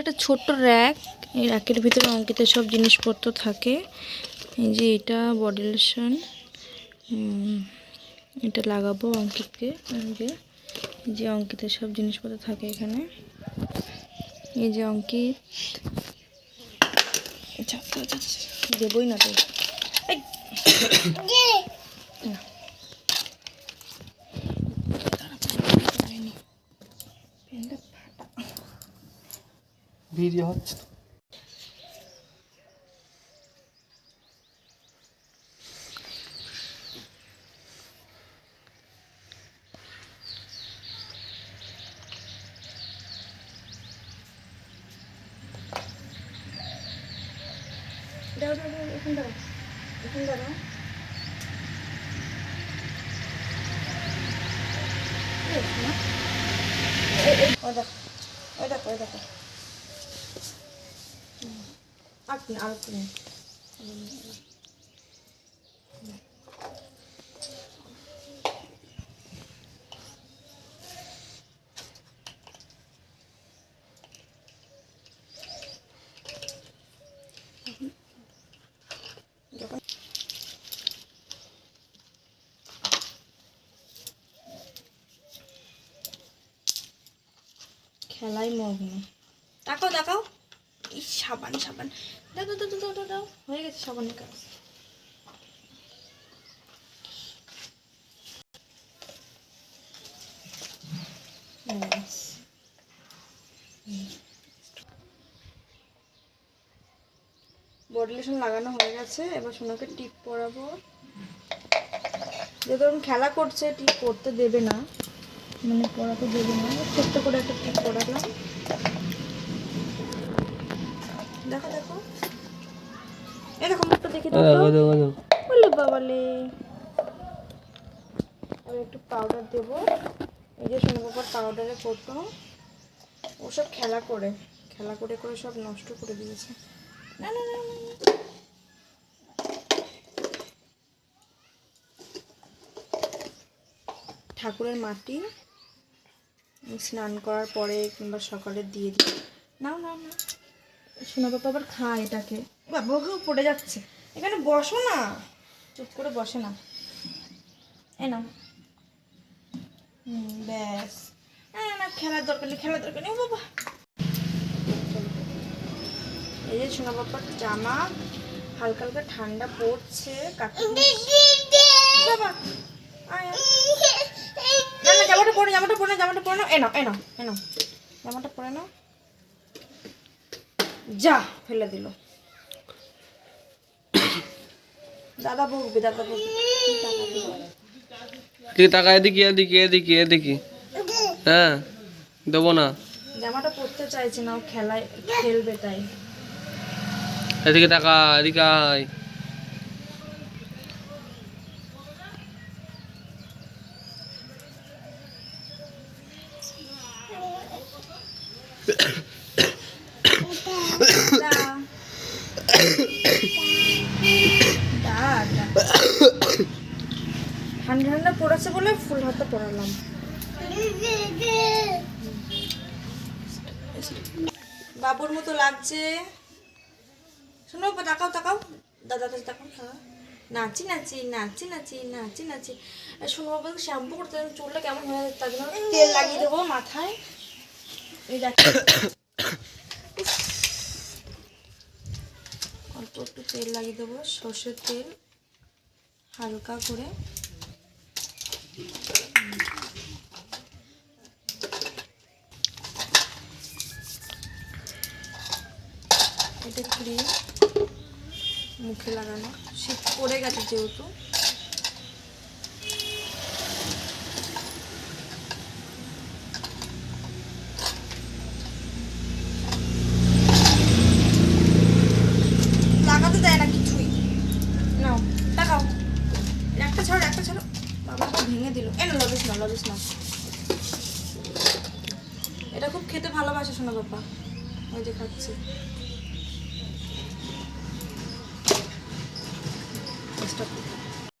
একটা ছোট্ট র্যাক এই র্যাকের ভিতরে অঙ্কিতের সব জিনিসপত্র থাকে। এই যে এটা বডি লোশন এটা লাগাবো অঙ্কিতকে যে যে অঙ্কিতের সব জিনিসপত্র থাকে এখানে। এই যে অঙ্কিত আচ্ছা, আচ্ছা, আচ্ছা, দেবই না তো। ভিডিও হচ্ছে। দাও ওই দেখো ওই দেখো ওই দেখো। আর খেলায় মগ্ন। তাকাও তাকাও। এই সাবান সাবান। দাও দাও দাও দাও হয়ে গেছে সাবানের কাজ। ব্যাস। বডি লোশন লাগানো হয়ে গেছে। এবার সোনাকে টিপ পরাবো। যে ধরুন খেলা করছে, টিপ পরতে দেবে না। মানে পড়াতে দেবে না। ছোট্ট করে একটা টিপ পরালাম একটা পাউডার এই যে পাউডারে খেলা করে। খেলা করে করে সব নষ্ট করে দিয়েছে। না না না না, না। ঠাকুরের মাটি স্নান করার পরে কিংবা সকালে দিয়ে দিই। নাও নাও না সোনা বাবা আবার খায় এটাকে। বাবা পড়ে যাচ্ছে। এখানে বসো না। চুপ করে বসে না। এ নাও। ব্যাস। না না, না খেলার দরকার নেই খেলার দরকার নেই বাবা। এই যে সোনা বাবার জামা হালকা হালকা ঠান্ডা পড়ছে বাবা। না না জামাটা পরে জামাটা পরে জামাটা পরে নাও। জামাটা পরে নাও। যা ফেলে দিল। দাদা বকবে দাদা বকবে তাকায় এদিকে এদিকে এদিকে এদিকে? হ্যাঁ দেবো না। জামাটা পরতে চাইছে না ও খেলায় খেলবে তাই। এদিকে টাকা এদিকে আয় দা। দা, দা। ঠান্ডা ঠান্ডা পড়েছে বলে ফুল হাতে পরালাম। বাবুর মতো লাগছে। শোনো, তাকাও তাকাও। দাদা কাছে তাকাও। হ্যাঁ। নাচি নাচি নাচি নাচি নাচি নাচি। শোনো, বাবা শ্যাম্পু করতে চুলটা কেমন হয়ে যাচ্ছে তার জন্য তেল লাগিয়ে দেবো মাথায়। এই অল্প একটু তেল লাগিয়ে দেবো, সর্ষের তেল, হালকা করে। এটা ক্রিম মুখে লাগানো। শীত পড়ে গেছে যেহেতু। দেয় না কিছুই। নাও একটা একটা বাবা ভেঙে না না। এটা খুব খেতে ভালোবাসে, শোনা বাবা। ওই যে খাচ্ছে। 100.